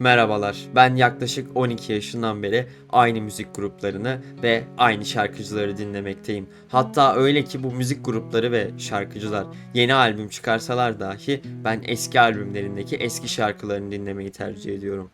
Merhabalar. Ben yaklaşık 12 yaşından beri aynı müzik gruplarını ve aynı şarkıcıları dinlemekteyim. Hatta öyle ki bu müzik grupları ve şarkıcılar yeni albüm çıkarsalar dahi ben eski albümlerindeki eski şarkılarını dinlemeyi tercih ediyorum.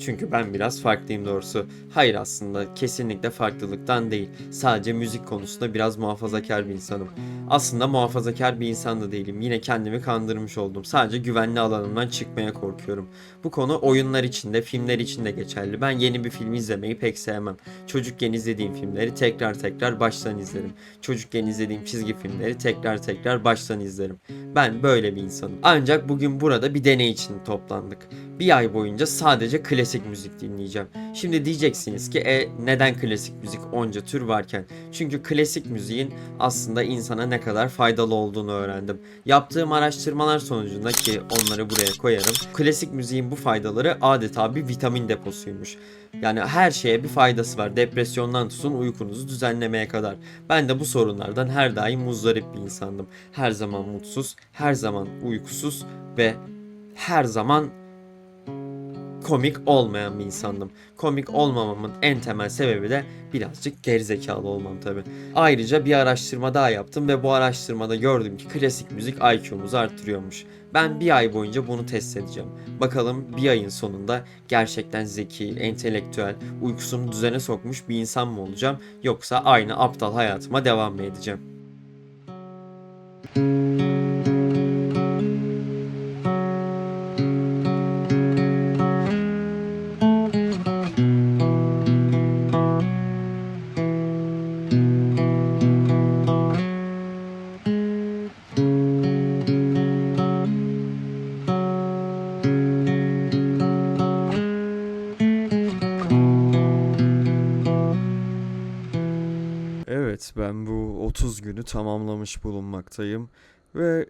Çünkü ben biraz farklıyım doğrusu. Hayır aslında kesinlikle farklılıktan değil. Sadece müzik konusunda biraz muhafazakar bir insanım. Aslında muhafazakar bir insan da değilim. Yine kendimi kandırmış oldum. Sadece güvenli alanımdan çıkmaya korkuyorum. Bu konu oyunlar için de filmler için de geçerli. Ben yeni bir film izlemeyi pek sevmem. Çocukken izlediğim filmleri tekrar tekrar baştan izlerim. Çocukken izlediğim çizgi filmleri tekrar tekrar baştan izlerim. Ben böyle bir insanım. Ancak bugün burada bir deney için toplandık. Bir ay boyunca sadece klasik müzik dinleyeceğim. Şimdi diyeceksiniz ki e neden klasik müzik onca tür varken? Çünkü klasik müziğin aslında insana ne kadar faydalı olduğunu öğrendim. Yaptığım araştırmalar sonucunda ki onları buraya koyarım. Klasik müziğin bu faydaları adeta bir vitamin deposuymuş. Yani her şeye bir faydası var. Depresyondan tutun uykunuzu düzenlemeye kadar. Ben de bu sorunlardan her daim muzdarip bir insandım. Her zaman mutsuz, her zaman uykusuz ve her zaman komik olmayan bir insandım. Komik olmamamın en temel sebebi de birazcık gerizekalı olmam tabi. Ayrıca bir araştırma daha yaptım ve bu araştırmada gördüm ki klasik müzik IQ'muzu arttırıyormuş. Ben bir ay boyunca bunu test edeceğim. Bakalım bir ayın sonunda gerçekten zeki, entelektüel, uykusunu düzene sokmuş bir insan mı olacağım yoksa aynı aptal hayatıma devam mı edeceğim? Evet ben bu 30 günü tamamlamış bulunmaktayım ve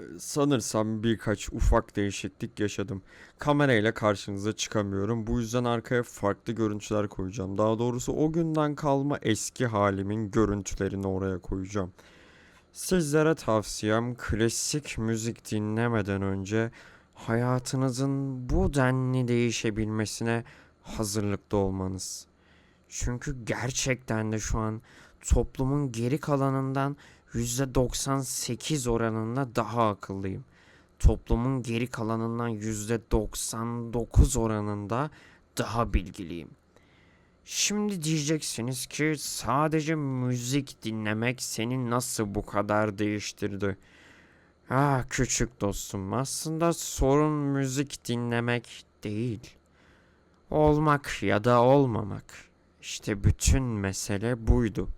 e, sanırsam birkaç ufak değişiklik yaşadım. Kamerayla karşınıza çıkamıyorum. Bu yüzden arkaya farklı görüntüler koyacağım. Daha doğrusu o günden kalma eski halimin görüntülerini oraya koyacağım. Sizlere tavsiyem klasik müzik dinlemeden önce hayatınızın bu denli değişebilmesine hazırlıklı olmanız. Çünkü gerçekten de şu an toplumun geri kalanından %98 oranında daha akıllıyım. Toplumun geri kalanından %99 oranında daha bilgiliyim. Şimdi diyeceksiniz ki sadece müzik dinlemek seni nasıl bu kadar değiştirdi? Ah küçük dostum aslında sorun müzik dinlemek değil. Olmak ya da olmamak. İşte bütün mesele buydu.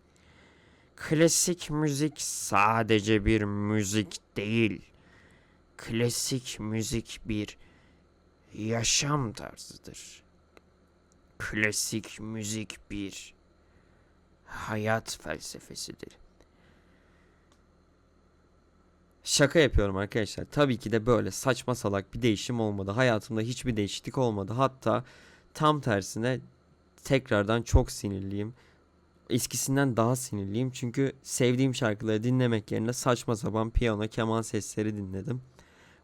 Klasik müzik sadece bir müzik değil. Klasik müzik bir yaşam tarzıdır. Klasik müzik bir hayat felsefesidir. Şaka yapıyorum arkadaşlar. Tabii ki de böyle saçma salak bir değişim olmadı. Hayatımda hiçbir değişiklik olmadı. Hatta tam tersine tekrardan çok sinirliyim. Eskisinden daha sinirliyim çünkü sevdiğim şarkıları dinlemek yerine saçma sapan piyano, keman sesleri dinledim.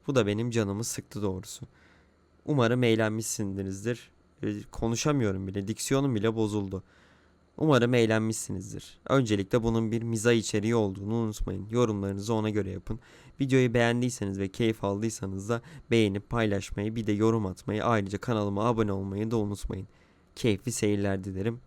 Bu da benim canımı sıktı doğrusu. Umarım eğlenmişsinizdir. Ee, Konuşamıyorum bile, diksiyonum bile bozuldu. Umarım eğlenmişsinizdir. Öncelikle bunun bir miza içeriği olduğunu unutmayın. Yorumlarınızı ona göre yapın. Videoyu beğendiyseniz ve keyif aldıysanız da beğenip paylaşmayı bir de yorum atmayı ayrıca kanalıma abone olmayı da unutmayın. Keyifli seyirler dilerim.